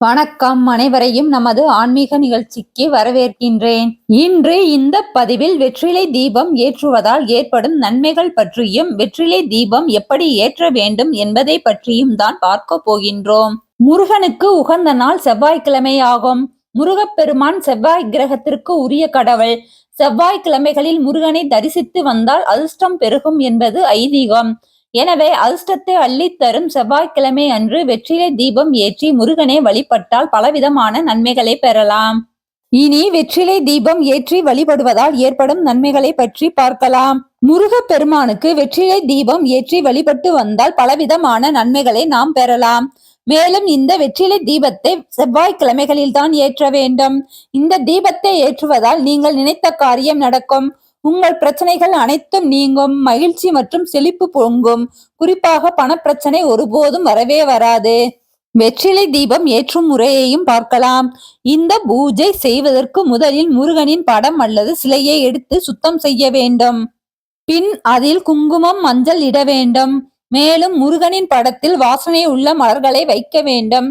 வணக்கம் அனைவரையும் நமது ஆன்மீக நிகழ்ச்சிக்கு வரவேற்கின்றேன். இன்று இந்த பதிவில் வெற்றிலை தீபம் ஏற்றுவதால் ஏற்படும் நன்மைகள் பற்றியும் வெற்றிலை தீபம் எப்படி ஏற்ற வேண்டும் என்பதை பற்றியும் தான் பார்க்க போகின்றோம். முருகனுக்கு உகந்த நாள் செவ்வாய்க்கிழமையாகும். முருகப்பெருமான் செவ்வாய் கிரகத்திற்கு உரிய கடவுள். செவ்வாய்க்கிழமைகளில் முருகனை தரிசித்து வந்தால் அதிர்ஷ்டம் பெருகும் என்பது ஐதீகம். எனவே அதிர்ஷ்டத்தை அள்ளித்தரும் செவ்வாய்க்கிழமை அன்று வெற்றிலை தீபம் ஏற்றி முருகனை வழிபட்டால் பலவிதமான நன்மைகளை பெறலாம். இனி வெற்றிலை தீபம் ஏற்றி வழிபடுவதால் ஏற்படும் நன்மைகளை பற்றி பார்க்கலாம். முருக பெருமானுக்கு வெற்றிலை தீபம் ஏற்றி வழிபட்டு வந்தால் பலவிதமான நன்மைகளை நாம் பெறலாம். மேலும் இந்த வெற்றிலை தீபத்தை செவ்வாய்க்கிழமைகளில் தான் ஏற்ற வேண்டும். இந்த தீபத்தை ஏற்றுவதால் நீங்கள் நினைத்த காரியம் நடக்கும். உங்கள் பிரச்சனைகள் அனைத்தும் நீங்கும் மகிழ்ச்சி மற்றும் செழிப்பு பொங்கும். குறிப்பாக பணப்பிரச்சனை ஒருபோதும் வரவே வராது. வெற்றிலை தீபம் ஏற்றும் முறையையும் பார்க்கலாம். இந்த பூஜை செய்வதற்கு முதலில் முருகனின் படம் அல்லது சிலையை எடுத்து சுத்தம் செய்ய வேண்டும். பின் அதில் குங்குமம் மஞ்சள் இட வேண்டும். மேலும் முருகனின் படத்தில் வாசனை உள்ள மலர்களை வைக்க வேண்டும்.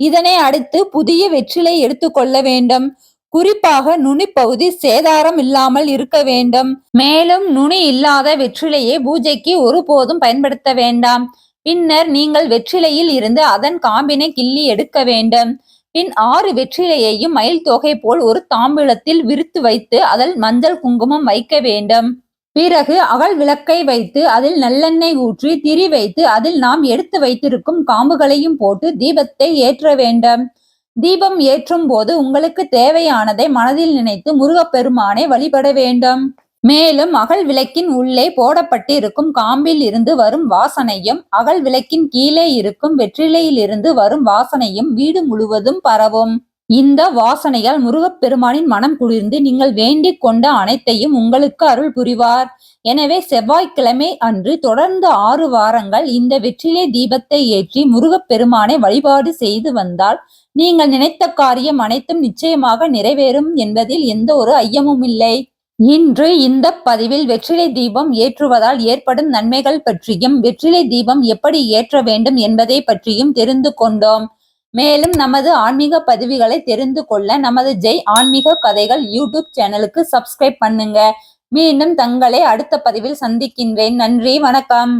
இதனை அடுத்து புதிய வெற்றிலை எடுத்துக்கொள்ள வேண்டும். குறிப்பாக நுனிப்பகுதி சேதாரம் இல்லாமல் இருக்க வேண்டும். மேலும் நுனி இல்லாத வெற்றிலையை பூஜைக்கு ஒருபோதும் பயன்படுத்த வேண்டாம். பின்னர் நீங்கள் வெற்றிலையில் இருந்து அதன் காம்பினை கிள்ளி எடுக்க வேண்டும். பின் ஆறு வெற்றிலையையும் மயில் தொகை போல் ஒரு தாம்பிளத்தில் விரித்து வைத்து அதில் மஞ்சள் குங்குமம் வைக்க வேண்டும். பிறகு அகல் விளக்கை வைத்து அதில் நல்லெண்ணெய் ஊற்றி திரி வைத்து அதில் நாம் எடுத்து வைத்திருக்கும் காம்புகளையும் போட்டு தீபத்தை ஏற்ற வேண்டும். தீபம் ஏற்றும் போது உங்களுக்கு தேவையானதை மனதில் நினைத்து முருகப்பெருமானை வழிபட வேண்டும். மேலும் அகல் விளக்கின் உள்ளே போடப்பட்டிருக்கும் காம்பில் இருந்து வரும் வாசனையும் அகல் விளக்கின் கீழே இருக்கும் வெற்றிலையில் இருந்து வரும் வாசனையும் வீடு முழுவதும் பரவும். இந்த வாசனையால் முருகப்பெருமானின் மனம் குளிர்ந்து நீங்கள் வேண்டிக் கொண்ட அனைத்தையும் உங்களுக்கு அருள் புரிவார். எனவே செவ்வாய்க்கிழமை அன்று தொடர்ந்து ஆறு வாரங்கள் இந்த வெற்றிலை தீபத்தை ஏற்றி முருகப்பெருமானை வழிபாடு செய்து வந்தால் நீங்கள் நினைத்த காரியம் அனைத்தும் நிச்சயமாக நிறைவேறும் என்பதில் எந்த ஒரு ஐயமும் இல்லை. இன்று இந்த பதிவில் வெற்றிலை தீபம் ஏற்றுவதால் ஏற்படும் நன்மைகள் பற்றியும் வெற்றிலை தீபம் எப்படி ஏற்ற வேண்டும் என்பதை பற்றியும் தெரிந்து கொண்டோம். மேலும் நமது ஆன்மீக பதிவுகளை தெரிந்து கொள்ள நமது ஜெய் ஆன்மீக கதைகள் யூடியூப் சேனலுக்கு சப்ஸ்கிரைப் பண்ணுங்க. மீண்டும் தங்களை அடுத்த பதிவில் சந்திக்கின்றேன். நன்றி வணக்கம்.